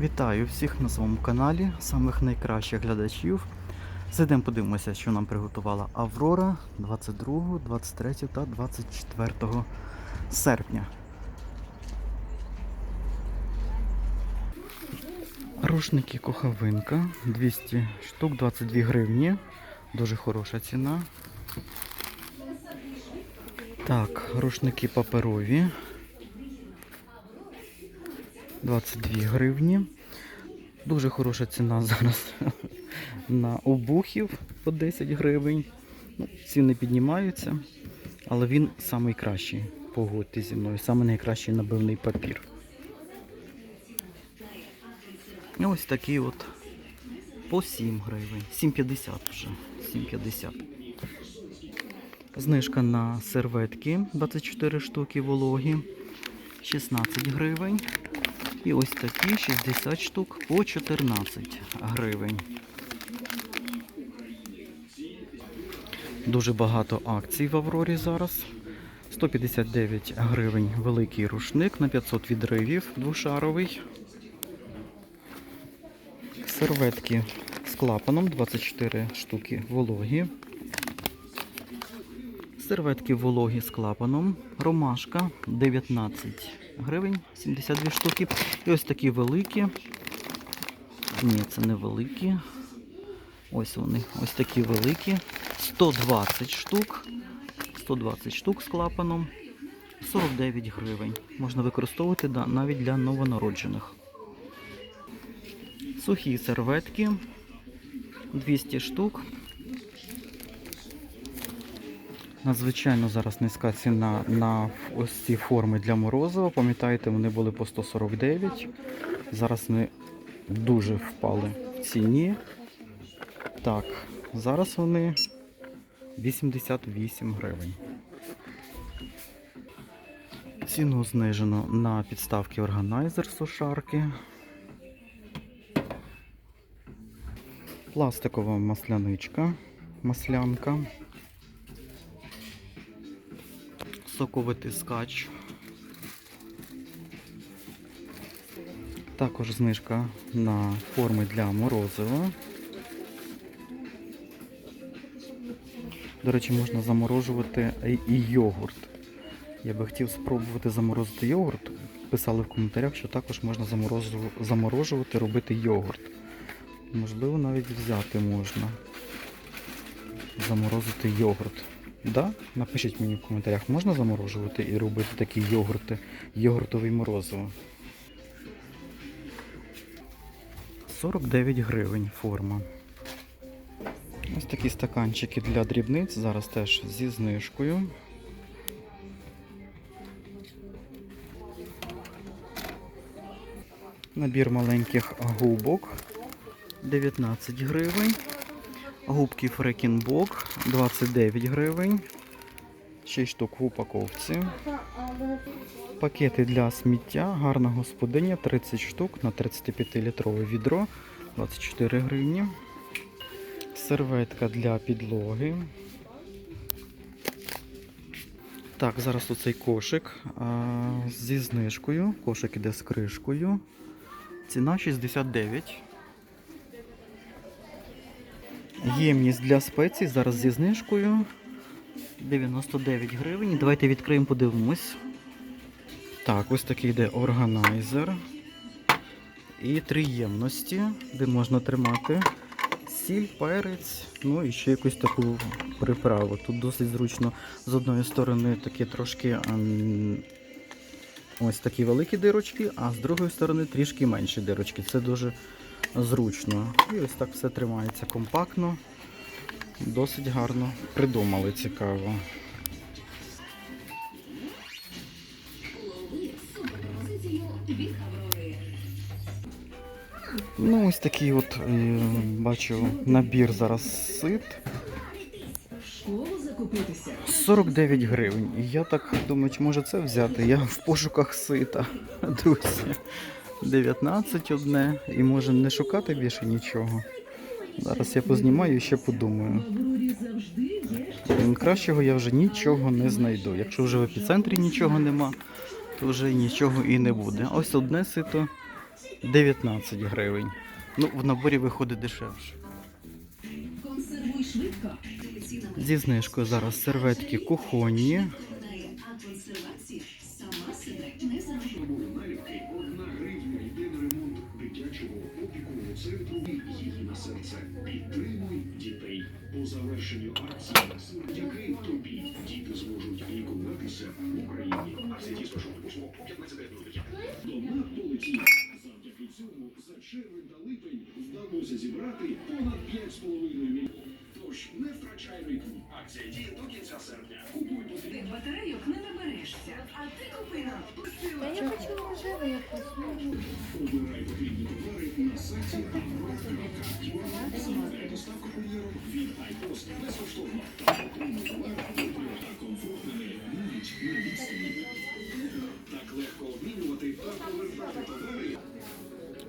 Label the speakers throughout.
Speaker 1: Вітаю всіх на своєму каналі, самих найкращих глядачів. Зайдемо подивимося, що нам приготувала Аврора 22, 23 та 24 серпня. Рушники кохавинка 200 штук, 22 гривні. Дуже хороша ціна. Так, рушники паперові. 22 гривні. Дуже хороша ціна зараз на обухів по 10 гривень. Ну, ціни піднімаються, але він найкращий. Погодьте зі мною, найкращий набивний папір. І ось такий от по 7 гривень. 7,50 вже. 7,50. Знижка на серветки 24 штуки вологі. 16 гривень. І ось такі 60 штук по 14 гривень. Дуже багато акцій в Аврорі зараз. 159 гривень великий рушник на 500 відривів двошаровий. Серветки з клапаном 24 штуки вологі. Серветки вологі з клапаном. Ромашка 19 гривень, 72 штуки. І ось такі великі. Ні, це не великі. Ось вони, ось такі великі. 120 штук. 120 штук з клапаном. 49 гривень. Можна використовувати навіть для новонароджених. Сухі серветки. 200 штук. Надзвичайно зараз низька ціна на ось ці форми для морозива. Пам'ятаєте, вони були по 149. Зараз вони дуже впали в ціні. Так, зараз вони 88 гривень. Ціну знижено на підставки органайзер сушарки. Пластикова масляничка, маслянка. Соковитискач. Також знижка на форми для морозива. До речі, можна заморожувати і йогурт. Я би хотів спробувати заморозити йогурт. Писали в коментарях, що також можна заморожувати, робити йогурт. Можливо, навіть взяти можна. Заморозити йогурт. Да? Напишіть мені в коментарях, можна заморожувати і робити такі йогурти, йогуртовий морозиво. 49 гривень форма. Ось такі стаканчики для дрібниць, зараз теж зі знижкою. Набір маленьких губок 19 гривень. Губки Фрекінбок 29 гривень. 6 штук в упаковці. Пакети для сміття, гарна господиня 30 штук на 35-літрове відро 24 гривні. Серветка для підлоги. Так, зараз оцей кошик а, зі знижкою. Кошик іде з кришкою. Ціна 69. Ємність для спецій зараз зі знижкою 99 гривень. Давайте відкриємо, подивимось. Так, ось такий йде органайзер. І три ємності, де можна тримати сіль, перець, ну і ще якусь таку приправу. Тут досить зручно з одної сторони такі трошки ем, ось такі великі дирочки, а з другої сторони трішки менші дирочки. Це дуже зручно. І ось так все тримається компактно. Досить гарно придумали, цікаво. Ну, ось такий от е, бачу набір зараз сит. 49 гривень. І я так думаю, чи може це взяти? Я в пошуках сита. Друзі. 19 одне. І може не шукати більше нічого. Зараз я познімаю і ще подумаю. Кращого я вже нічого не знайду. Якщо вже в епіцентрі нічого нема, то вже нічого і не буде. Ось одне сито 19 гривень. Ну, в наборі виходить дешевше. Зі знижкою зараз серветки кухонні.
Speaker 2: Лікуватися в Україні. Акція дійсно жовтого число 15 грудня. До нас полетів. Завдяки цьому за червень та липень вдалося зібрати понад 5,5 мільйонів. Тож не втрачай ритм. Акція діє до кінця серпня. Купуй
Speaker 3: батарейок не наберешся. А ти купи нам
Speaker 4: я хочу рожевый якось. ну,
Speaker 2: Обирай потрібні товари на сайті Замовляй доставку кур'єром від iPost безкоштовно та отримуй товар та комфортними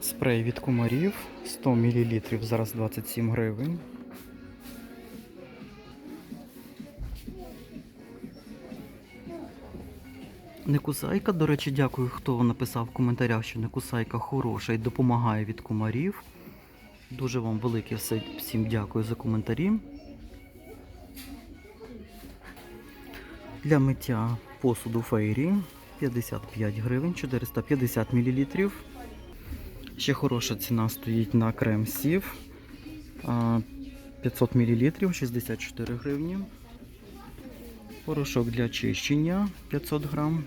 Speaker 1: Спрей від комарів 100 мл, зараз 27 гривень. Не кусайка, до речі, дякую, хто написав в коментарях, що не кусайка хороша і допомагає від комарів. Дуже вам велике всім дякую за коментарі. Для миття посуду фейрі 55 гривень, 450 мл. Ще хороша ціна стоїть на крем сів. 500 мл 64 гривні. Порошок для чищення 500 грам.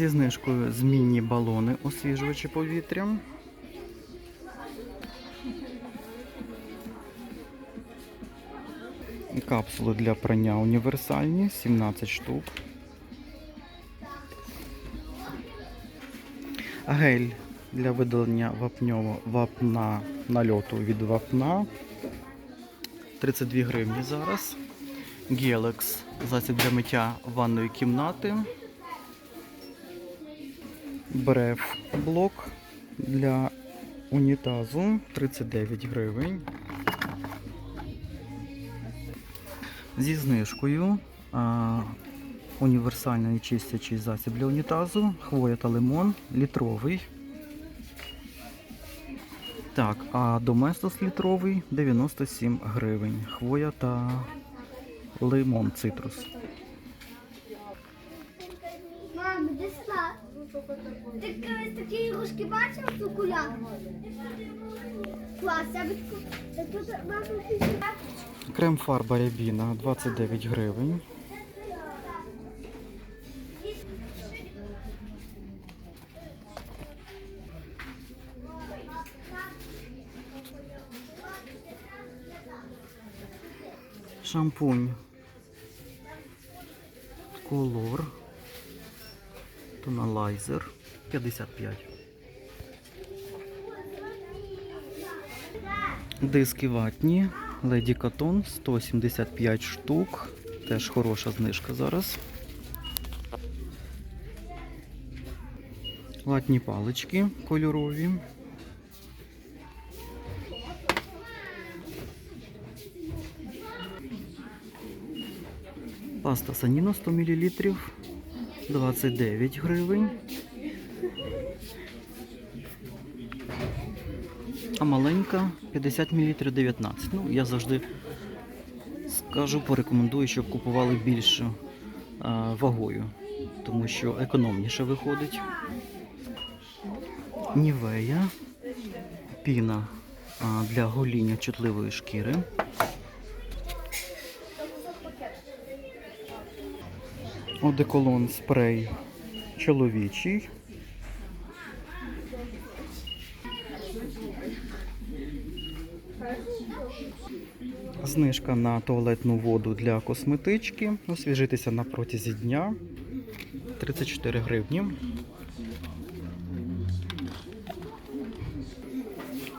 Speaker 1: Зі знижкою змінні балони освіжувачі повітря. Капсули для прання універсальні, 17 штук. Гель для видалення вапньово, вапна нальоту від вапна. 32 гривні зараз. Гелекс засіб для миття ванної кімнати. Бреф блок для унітазу 39 гривень. Зі знижкою а, універсальний чистячий засіб для унітазу, хвоя та лимон, літровий. Так, а доместос літровий 97 гривень. Хвоя та лимон цитрус.
Speaker 4: Мам, де? Ти колись такі ігрушки бачив в окулярах? Клас,
Speaker 1: Крем фарба рябіна 29 гривень. Шампунь. Колор. Тоналайзер 55. Диски ватні, Леді Катон 175 штук. Теж хороша знижка зараз. Ватні палички кольорові. Паста Саніно 100 мл 29 гривень. А маленька 50 мл 19. Ну, я завжди скажу, порекомендую, щоб купували більшу а, вагою, тому що економніше виходить. Нівея, піна а, для гоління чутливої шкіри. Одеколон спрей чоловічий. Знижка на туалетну воду для косметички. Освіжитися на протязі дня. 34 гривні.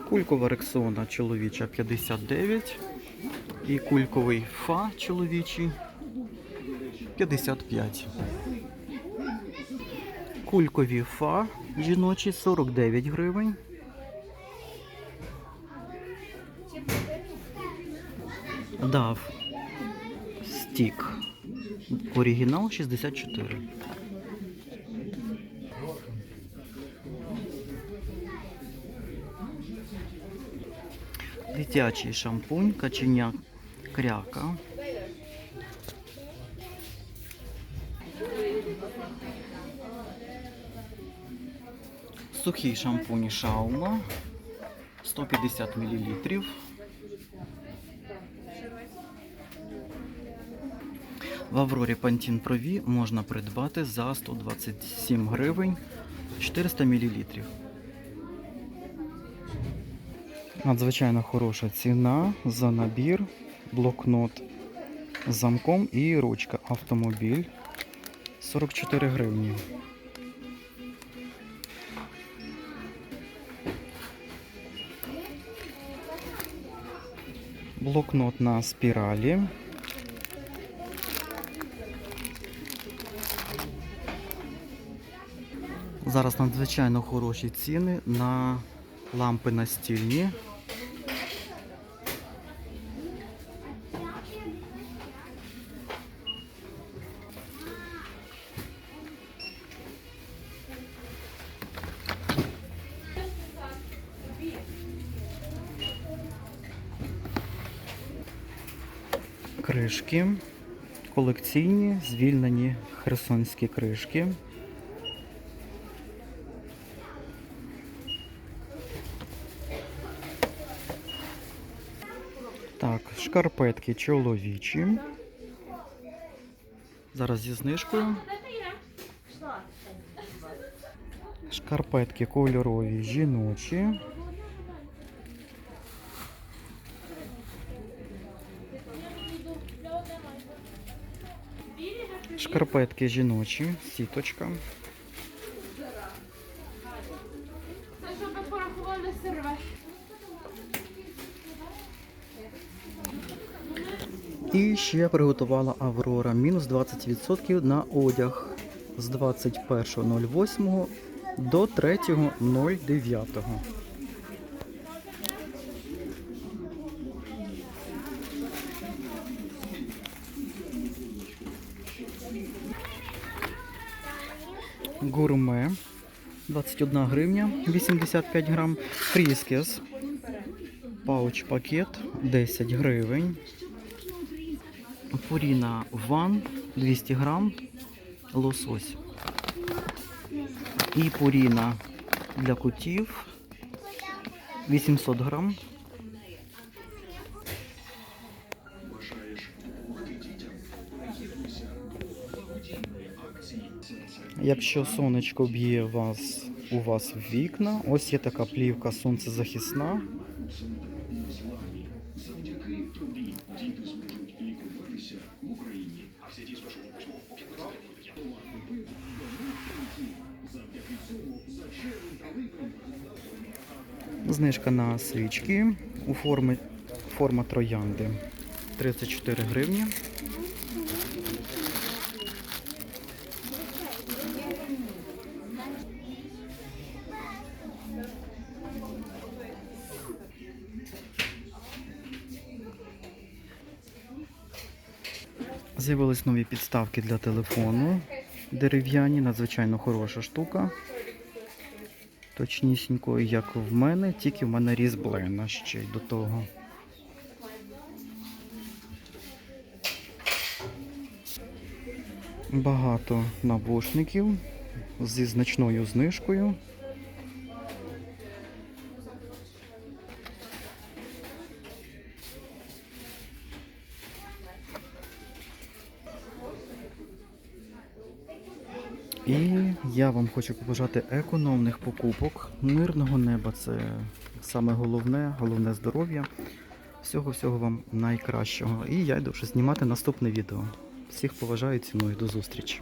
Speaker 1: Кулькова рексона чоловіча 59. І кульковий фа чоловічий 55. Кулькові фа жіночі 49 гривень. Дав стік. Оригінал 64. Дитячий шампунь, каченя кряка. Сухий шампунь Шаума 150 мл. В Аврорі Pro V можна придбати за 127 гривень 400 мл. Надзвичайно хороша ціна за набір, блокнот з замком і ручка автомобіль 44 гривні. Блокнот на спіралі. Зараз надзвичайно хороші ціни на лампи настільні. Кришки. Колекційні, звільнені херсонські кришки. Так, шкарпетки чоловічі. Зараз зі знижкою. Шкарпетки кольорові жіночі. Шкарпетки жіночі, сіточка. І ще приготувала Аврора мінус 20% на одяг з 21.08 до 3.09. Гурме 21 гривня 85 грам. Фріскес. Пауч пакет 10 гривень. Пуріна Ван 200 грам, лосось. І пуріна для котів 800 грам. Якщо сонечко б'є вас у вас в вікна, ось є така плівка сонцезахисна. Знижка на свічки у формі форма троянди 34 гривні. З'явились нові підставки для телефону. Дерев'яні, надзвичайно хороша штука. Точнісінько, як в мене, тільки в мене різблена ще й до того. Багато навушників зі значною знижкою. І я вам хочу побажати економних покупок, мирного неба. Це саме головне, головне здоров'я. Всього-всього вам найкращого. І я йду вже знімати наступне відео. Всіх поважаю, ціную, до зустрічі.